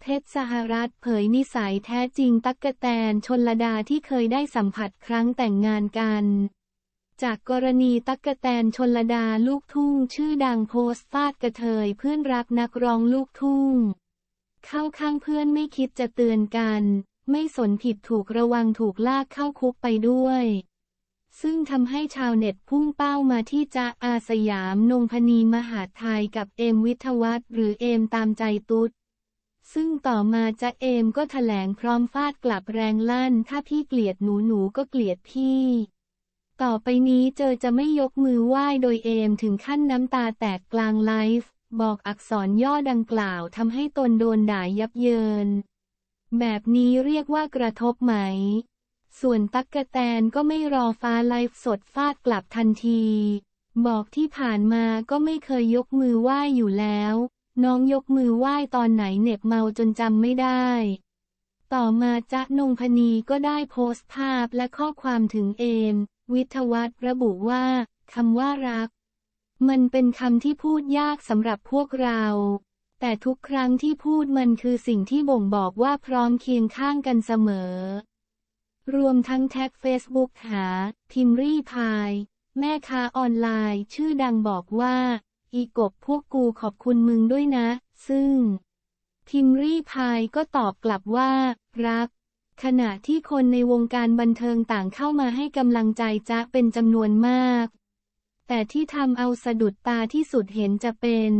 เพชรสหรัฐเผยนิสัยแท้จริงตั๊กแตนชนลดาที่เคยได้สัมผัสครั้งแต่งงานกัน จากกรณีตั๊กแตนชนลดาลูกทุ่งชื่อดังโพสต์ฟาดกระเทยเพื่อนรักนักร้องลูกทุ่ง เข้าข้างเพื่อนไม่คิดจะเตือนกัน ไม่สนผิดถูกระวังถูกลากเข้าคุกไปด้วย ซึ่งทำให้ชาวเน็ตพุ่งเป้ามาที่จ๊ะอาสยามนงพนีมหาไทยกับเอมวิทวัฒน์หรือเอมตามใจตุ๊ด ซึ่งต่อมาจ๊ะเอมก็แถลงพร้อมฟาดกลับแรงลั่น ถ้าพี่เกลียดหนูหนูก็เกลียดพี่ ต่อไปนี้เจอจะไม่ยกมือไหว้โดยเอมถึงขั้นน้ำตาแตกกลางไลฟ์ บอกอักษรย่อดังกล่าวทำให้ตนโดนด่ายับเยิน แบบนี้เรียกว่ากระทบไหม ส่วนตั๊กกะแตนก็ไม่รอฟ้าไลฟ์สดฟาดกลับทันที บอกที่ผ่านมาก็ไม่เคยยกมือไหว้อยู่แล้ว น้องยกมือไหว้ตอนไหนเหน็บเมาจนจำไม่ได้ ต่อมาจ๊ะนงพนีก็ได้โพสต์ภาพและข้อความถึงเอม วิทวัฒน์ระบุว่าคำว่ารัก มันเป็นคำที่พูดยากสำหรับพวกเรา แต่ทุกครั้งที่พูดมันคือสิ่งที่บ่งบอกว่าพร้อมเคียงข้างกันเสมอ รวมทั้งแท็กเฟซบุ๊กหา พิมรี่พาย แม่ค้าออนไลน์ ชื่อดังบอกว่า อีกบพวกกูขอบคุณมึงด้วยนะ ซึ่ง พิมรี่พายก็ตอบกลับว่า รัก ขณะที่คนในวงการบันเทิงต่างเข้ามาให้กำลังใจจ๊ะเป็นจำนวนมาก แต่ที่ทำเอาสะดุดตาที่สุดเห็นจะเป็น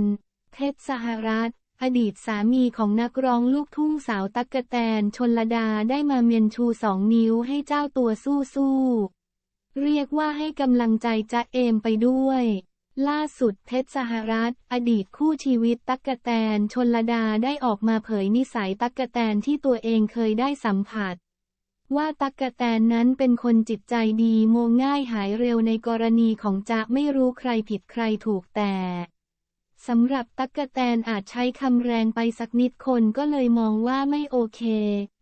เพชรสหรัฐอดีตสามีของนักร้องลูกทุ่งสาวตั๊กกะแตนชนลดาได้มาเมียนชูสองนิ้วให้เจ้าตัวสู้สู้ๆเรียกว่าให้กำลังใจจ๊ะเอมไปด้วย ล่าสุดเพชรสหรัฐ อดีตคู่ชีวิตตั๊กกะแตนชนลดาได้ออกมาเผยนิสัยตั๊กกะแตนที่ตัวเองเคยได้สัมผัส ว่าตั๊กกะแตนนั้นเป็นคนจิตใจดีโมงง่ายหายเร็วในกรณีของจะไม่รู้ใครผิดใครถูกแต่สำหรับตั๊กกะแตนอาจใช้คำแรงไปสักนิดคนก็เลยมองว่าไม่โอเค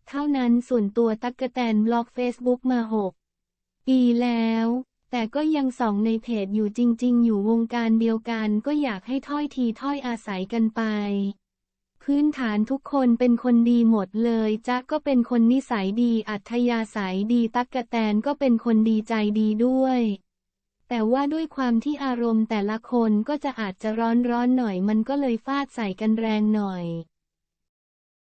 เท่านั้นส่วนตัวตั๊กกะแตนบล็อกเฟซบุ๊กมาหกปีแล้ว แต่ก็ยังส่องในเพจอยู่จริง ๆ อยู่วงการเดียวกันก็อยากให้ถ้อยทีถ้อยอาศัยกันไป พื้นฐานทุกคนเป็นคนดีหมดเลยจ๊ะก็เป็นคนนิสัยดีอัธยาศัยดีตักกะแตนก็เป็นคนดีใจดีด้วย แต่ว่าด้วยความที่อารมณ์แต่ละคนก็จะอาจจะร้อนร้อนๆหน่อยมันก็เลยฟาดใส่กันแรงหน่อย